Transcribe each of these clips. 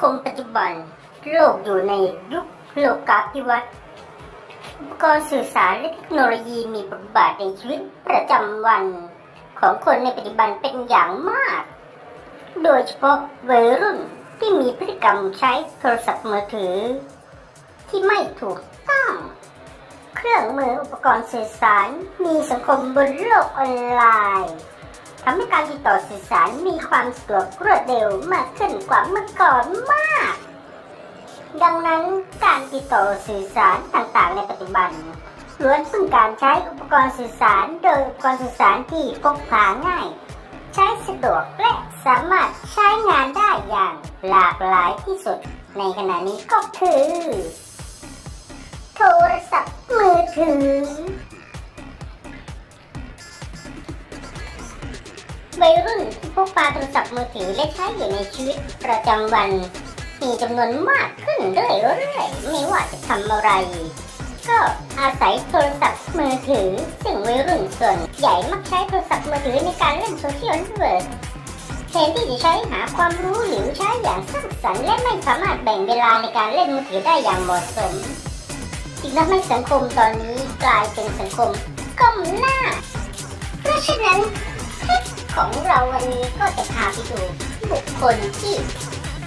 คมปัจจุบัน โลกอยู่ในยุคโลกาภิวัตน์อุปกรณ์สื่อสารและเทคโนโลยีมีบทบาทในชีวิตประจำวัน ของคนในปัจจุบันเป็นอย่างมาก โดยเฉพาะวัยรุ่นที่มีพฤติกรรมใช้โทรศัพท์มือถือ ที่ไม่ถูกต้อง เครื่องมืออุปกรณ์สื่อสารมีสังคมบนโลกออนไลน์ ทำให้การติดต่อสื่อสารมีความสะดวกรวดเร็วมากขึ้นกว่าเมื่อก่อนมาก ดังนั้นการติดต่อสื่อสารต่างๆ ในปัจจุบันล้วนต้องการใช้อุปกรณ์สื่อสารโดยอุปกรณ์สื่อสารที่พกพาง่าย ใช้สะดวกและสามารถใช้งานได้อย่างหลากหลายที่สุด ในขณะนี้ก็คือ โทรศัพท์มือถือ วัยรุ่นที่พกพาโทรศัพท์มือถือและใช้อยู่ในชีวิตประจำวัน มีจำนวนมากขึ้นเรื่อยๆไม่ว่าจะทำอะไร ก็อาศัยโทรศัพท์มือถือ ซึ่งวัยรุ่นส่วนใหญ่มักใช้โทรศัพท์มือถือในการเล่นโซเชียลเน็ตเวิร์กแทนที่จะใช้หาความรู้หรือใช้อย่างสร้างสรรค์และไม่สามารถแบ่งเวลาในการเล่นมือถือได้อย่างเหมาะสมจึงทำให้สังคมตอนนี้กลายเป็นสังคมก้มหน้า เพราะฉะนั้น ของเราวันนี้ก็จะพาไปดูบุคคลที่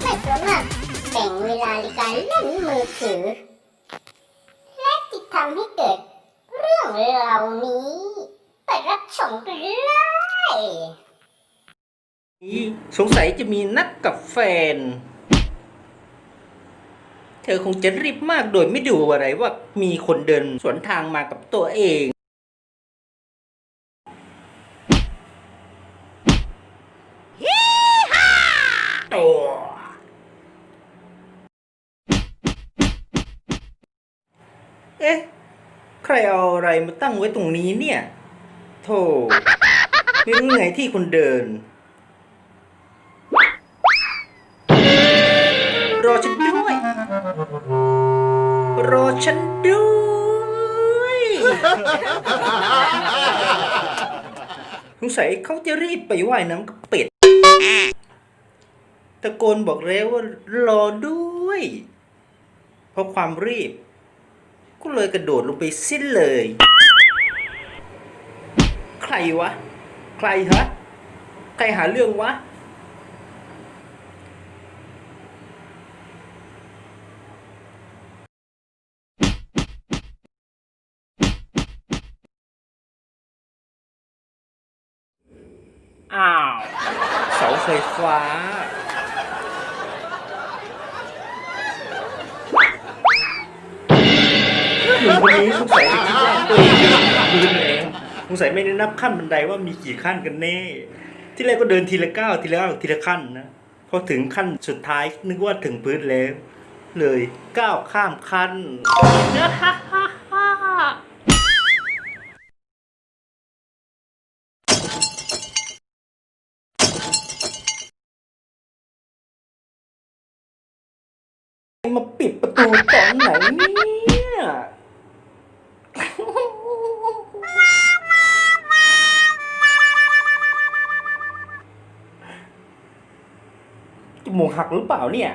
ไม่สามารถแบ่งเวลาในการเล่นมือถือ และที่ทำให้เกิดเรื่องเหล่านี้ ไปรับชมกันเลยสงสัยจะมีนัดกับแฟน เธอคงจะรีบมากโดยไม่ดูอะไรว่ามีคนเดินสวนทางมากับตัวเอง ตัวเอ๊ะ ใครเอาอะไรมาตั้งไว้ตรงนี้เนี่ย โธ่ไม่รู้ไงที่คนเดิน รอฉันด้วย รอฉันด้วย สงสัยเขาจะรีบไปว่ายน้ำกับเป็ด ตะโกนบอกแล้วว่ารอด้วย เพราะความรีบ ก็เลยกระโดดลงไปสิ้นเลย ใครวะ ใครฮะ ใครหาเรื่องวะ อ้าว เสาไฟฟ้า คนนี้สงสัยจะคิดว่าตัวเองยืนเองสงสัยไม่ได้นับขั้นบันไดว่ามีกี่ขั้นกันแน่ ที่แรกก็เดินทีละก้าวทีละก้าวทีละขั้นนะพอถึงขั้นสุดท้ายนึกว่าถึงพื้นแล้ว เลยก้าวข้ามขั้นมาปิดประตูตอนไหนนี่ จมูกหักหรือเปล่าเนี่ย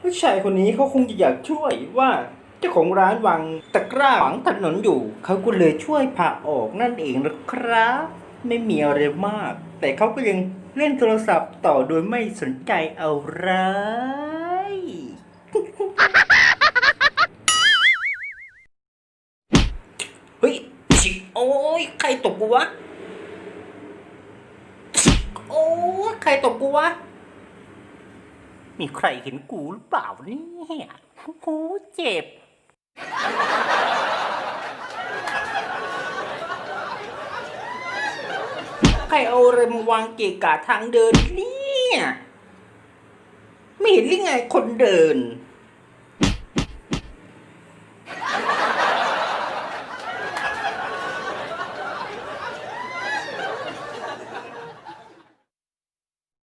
ผู้ชายคนนี้เขาคงจะอยากช่วยว่าเจ้าของร้านวางตะกร้าขวางถนนอยู่ เขาก็เลยช่วยพาออกนั่นเองนะครับ ไม่มีอะไรมาก แต่เขาก็ยังเล่นโทรศัพท์ต่อโดยไม่สนใจอะไรเฮ้ยโอ้ยใครตบกูวะ โอ้ใครตบกูวะ มีใครเห็นกูหรือเปล่าเนี่ยโอ้เจ็บ ใครเอาอะไรมาวางเกะกะทางเดินเนี่ย ไม่เห็นหรือไงคนเดิน